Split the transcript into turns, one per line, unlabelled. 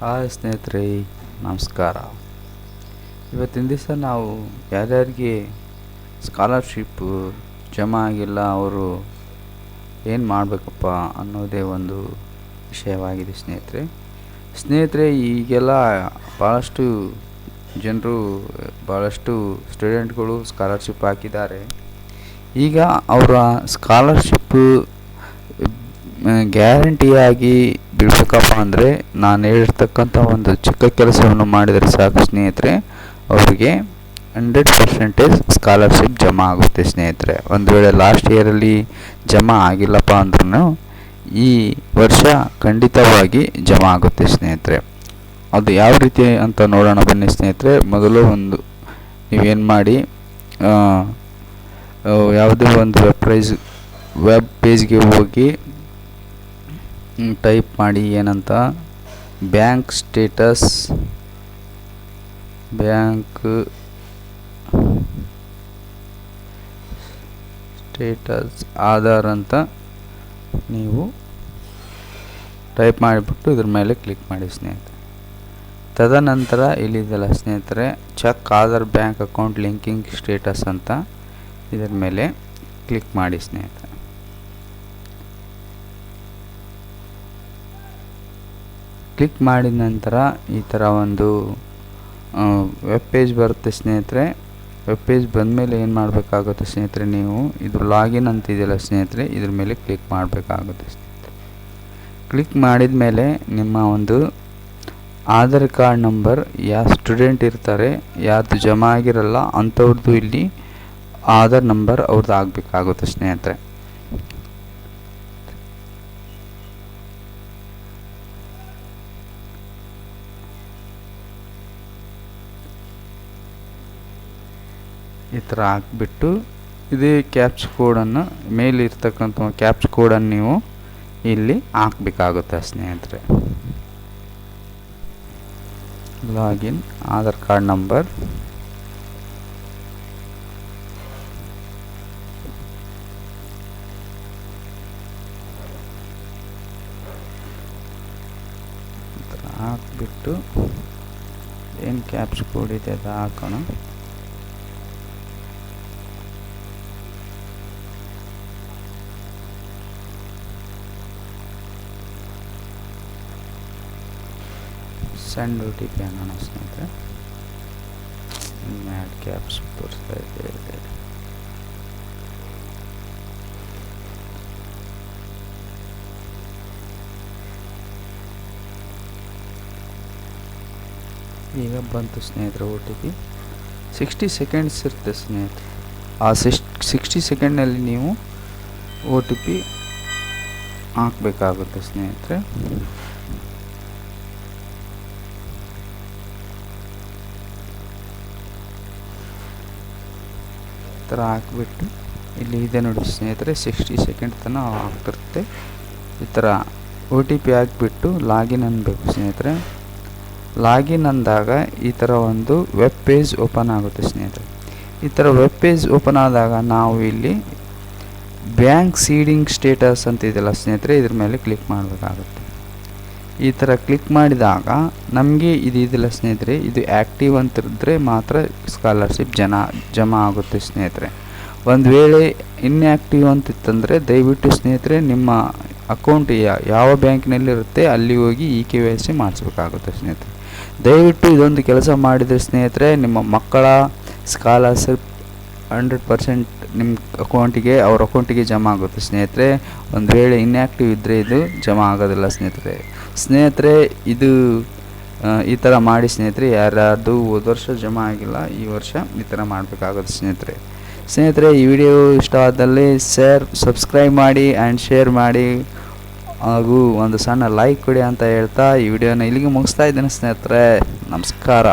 Hi ಸ್ನೇಹಿತರೆ, ನಮಸ್ಕಾರ. ಇವತ್ತಿನ ದಿವಸ ನಾವು ಯಾರ್ಯಾರಿಗೆ ಸ್ಕಾಲರ್ಶಿಪ್ಪು ಜಮಾ ಆಗಿಲ್ಲ, ಅವರು ಏನು ಮಾಡಬೇಕಪ್ಪ ಅನ್ನೋದೇ ಒಂದು ವಿಷಯವಾಗಿದೆ ಸ್ನೇಹಿತರೆ. ಸ್ನೇಹಿತರೆ, ಈಗೆಲ್ಲ ಭಾಳಷ್ಟು ಜನರು ಭಾಳಷ್ಟು ಸ್ಟೂಡೆಂಟ್ಗಳು ಸ್ಕಾಲರ್ಶಿಪ್ ಹಾಕಿದ್ದಾರೆ. ಈಗ ಅವರ ಸ್ಕಾಲರ್ಶಿಪ್ಪು ಗ್ಯಾರಂಟಿಯಾಗಿ ಬಿಡಬೇಕಪ್ಪ ಅಂದರೆ ನಾನು ಹೇಳಿರ್ತಕ್ಕಂಥ ಒಂದು ಚಿಕ್ಕ ಕೆಲಸವನ್ನು ಮಾಡಿದರೆ ಸಾಕು ಸ್ನೇಹಿತರೆ, ಅವರಿಗೆ ಹಂಡ್ರೆಡ್ ಪರ್ಸೆಂಟೇಜ್ ಸ್ಕಾಲರ್ಶಿಪ್ ಜಮಾ ಆಗುತ್ತೆ ಸ್ನೇಹಿತರೆ. ಒಂದು ವೇಳೆ ಲಾಸ್ಟ್ ಇಯರಲ್ಲಿ ಜಮಾ ಆಗಿಲ್ಲಪ್ಪ ಅಂದ್ರೂ ಈ ವರ್ಷ ಖಂಡಿತವಾಗಿ ಜಮಾ ಆಗುತ್ತೆ ಸ್ನೇಹಿತರೆ. ಅದು ಯಾವ ರೀತಿ ಅಂತ ನೋಡೋಣ ಬನ್ನಿ ಸ್ನೇಹಿತರೆ. ಮೊದಲು ಒಂದು ನೀವೇನು ಮಾಡಿ ಯಾವುದೇ ಒಂದು ವೆಬ್ ಪ್ರೈಸ್ ವೆಬ್ ಪೇಜ್ಗೆ ಹೋಗಿ ಟೈಪ್ ಮಾಡಿ ಏನಂತ? Bank status bank status, Aadhaar ಅಂತ ನೀವು ಟೈಪ್ ಮಾಡಿಬಿಟ್ಟು ಇದ್ರ ಮೇಲೆ ಕ್ಲಿಕ್ ಮಾಡಿ ಸ್ನೇಹಿತರೆ. ತದನಂತರ ಇಲ್ಲಿದೆಲ್ಲ ಸ್ನೇಹಿತರೆ, check Aadhaar bank account linking status ಅಂತ ಇದರ ಮೇಲೆ ಕ್ಲಿಕ್ ಮಾಡಿ ಸ್ನೇಹಿತರೆ. ಕ್ಲಿಕ್ ಮಾಡಿದ ನಂತರ ಈ ಥರ ಒಂದು ವೆಬ್ ಪೇಜ್ ಬರುತ್ತೆ ಸ್ನೇಹಿತರೆ. ವೆಬ್ ಪೇಜ್ ಬಂದಮೇಲೆ ಏನು ಮಾಡಬೇಕಾಗುತ್ತೆ ಸ್ನೇಹಿತರೆ ನೀವು? ಇದು ಲಾಗಿನ್ ಅಂತ ಇದೆಯಲ್ಲ ಸ್ನೇಹಿತರೆ, ಇದ್ರ ಮೇಲೆ ಕ್ಲಿಕ್ ಮಾಡಬೇಕಾಗುತ್ತೆ ಸ್ನೇಹಿತರೆ. ಕ್ಲಿಕ್ ಮಾಡಿದ ಮೇಲೆ ನಿಮ್ಮ ಒಂದು ಆಧಾರ್ ಕಾರ್ಡ್ ನಂಬರ್ ಯಾವ ಸ್ಟೂಡೆಂಟ್ ಇರ್ತಾರೆ, ಯಾರ್ದು ಜಮಾ ಆಗಿರಲ್ಲ ಅಂಥವ್ರದ್ದು ಇಲ್ಲಿ ಆಧಾರ್ ನಂಬರ್ ಅವ್ರದ್ದು ಆಗಬೇಕಾಗುತ್ತೆ ಸ್ನೇಹಿತರೆ. ಈ ಥರ ಹಾಕ್ಬಿಟ್ಟು ಇದೇ ಕ್ಯಾಪ್ಸ್ ಕೋಡನ್ನು ಮೇಲೆ ಇರ್ತಕ್ಕಂಥ ಕ್ಯಾಪ್ಸ್ ಕೋಡನ್ನು ನೀವು ಇಲ್ಲಿ ಹಾಕ್ಬೇಕಾಗುತ್ತೆ ಸ್ನೇಹಿತರೆ. Login, Aadhaar card number. ಹಾಕ್ಬಿಟ್ಟು ಏನು ಕ್ಯಾಪ್ಸ್ ಕೋಡ್ ಇದೆ ಅದು ಹಾಕೋಣ. ಸೆಂಡ್ ಒ ಟಿ ಪಿ ಅನ್ನೋಣ ಸ್ನೇಹಿತರೆ ಮ್ಯಾಡ್ ಕ್ಯಾಪ್ಸ್ ತೋರಿಸ್ತಾ ಇದೆ ಈಗ ಬಂತು ಸ್ನೇಹಿತರೆ O T P sixty seconds ಇರುತ್ತೆ ಸ್ನೇಹಿತರೆ. ಆ ಸಿಕ್ಸ್, ಸಿಕ್ಸ್ಟಿ ಸೆಕೆಂಡ್ನಲ್ಲಿ ನೀವು ಒ ಟಿ ಪಿ ಹಾಕಬೇಕಾಗುತ್ತೆ ಸ್ನೇಹಿತರೆ. ಥರ ಹಾಕ್ಬಿಟ್ಟು ಇಲ್ಲಿ ಇದೆ ನೋಡಿ ಸ್ನೇಹಿತರೆ ಸಿಕ್ಸ್ಟಿ ಸೆಕೆಂಡ್ ತನಕ ಆಗ್ತಿರುತ್ತೆ ಈ ಥರ ಒ ಟಿ ಪಿ ಹಾಕ್ಬಿಟ್ಟು ಲಾಗಿನ್ ಅನ್ಬೇಕು ಸ್ನೇಹಿತರೆ. ಲಾಗಿನ್ ಅಂದಾಗ ಈ ಥರ ಒಂದು ವೆಬ್ ಪೇಜ್ ಓಪನ್ ಆಗುತ್ತೆ ಸ್ನೇಹಿತರೆ. ಈ ಥರ ವೆಬ್ ಪೇಜ್ ಓಪನ್ ಆದಾಗ ನಾವು ಇಲ್ಲಿ ಬ್ಯಾಂಕ್ ಸೀಡಿಂಗ್ ಸ್ಟೇಟಸ್ ಅಂತ ಇದೆಯಲ್ಲ ಸ್ನೇಹಿತರೆ, ಇದ್ರ ಮೇಲೆ ಕ್ಲಿಕ್ ಮಾಡಬೇಕಾಗುತ್ತೆ. ಈ ಥರ ಕ್ಲಿಕ್ ಮಾಡಿದಾಗ ನಮಗೆ ಇದು ಇದಿಲ್ಲ ಸ್ನೇಹಿತರೆ, ಇದು ಆ್ಯಕ್ಟಿವ್ ಅಂತಿದ್ರೆ ಮಾತ್ರ ಸ್ಕಾಲರ್ಶಿಪ್ ಜನ, ಜಮಾ ಆಗುತ್ತೆ ಸ್ನೇಹಿತರೆ. ಒಂದು ವೇಳೆ ಇನ್ಆ್ಯಕ್ಟಿವ್ ಅಂತಿತ್ತಂದರೆ ದಯವಿಟ್ಟು ಸ್ನೇಹಿತರೆ ನಿಮ್ಮ ಅಕೌಂಟ್ ಯಾವ ಬ್ಯಾಂಕ್ನಲ್ಲಿರುತ್ತೆ ಅಲ್ಲಿ ಹೋಗಿ ಇ ಕೆ ವೈ ಸಿ ಮಾಡಿಸ್ಬೇಕಾಗುತ್ತೆ ಸ್ನೇಹಿತರೆ. ದಯವಿಟ್ಟು ಇದೊಂದು ಕೆಲಸ ಮಾಡಿದರೆ ಸ್ನೇಹಿತರೆ ನಿಮ್ಮ ಮಕ್ಕಳ ಸ್ಕಾಲರ್ಶಿಪ್ ಹಂಡ್ರೆಡ್ ಪರ್ಸೆಂಟ್ ನಿಮ್ಮ ಅಕೌಂಟಿಗೆ, ಅವ್ರ ಅಕೌಂಟಿಗೆ ಜಮಾ ಆಗುತ್ತೆ. ಸ್ನೇಹಿತರೆ, ಒಂದು ವೇಳೆ ಇನ್ಯಾಕ್ಟಿವ್ ಇದ್ದರೆ ಇದು ಜಮಾ ಆಗೋದಿಲ್ಲ ಸ್ನೇಹಿತರೆ. ಸ್ನೇಹಿತರೆ, ಇದು ಈ ಥರ ಮಾಡಿ ಸ್ನೇಹಿತರೆ ಯಾರ್ಯಾರ್ದು ಹೋದ ವರ್ಷ ಜಮಾ ಆಗಿಲ್ಲ, ಈ ವರ್ಷ ಈ ಥರ ಮಾಡಬೇಕಾಗುತ್ತೆ ಸ್ನೇಹಿತರೆ. ಸ್ನೇಹಿತರೆ, ಈ ವಿಡಿಯೋ ಇಷ್ಟವಾದಲ್ಲಿ ಶೇರ್ ಸಬ್ಸ್ಕ್ರೈಬ್ ಮಾಡಿ ಆ್ಯಂಡ್ ಶೇರ್ ಮಾಡಿ. ಹಾಗೂ ಒಂದು ಸಣ್ಣ ಲೈಕ್ ಕೊಡಿ ಅಂತ ಹೇಳ್ತಾ ಈ ವಿಡಿಯೋನ ಇಲ್ಲಿಗೆ ಮುಗಿಸ್ತಾ ಇದ್ದೇನೆ ಸ್ನೇಹಿತರೆ. ನಮಸ್ಕಾರ.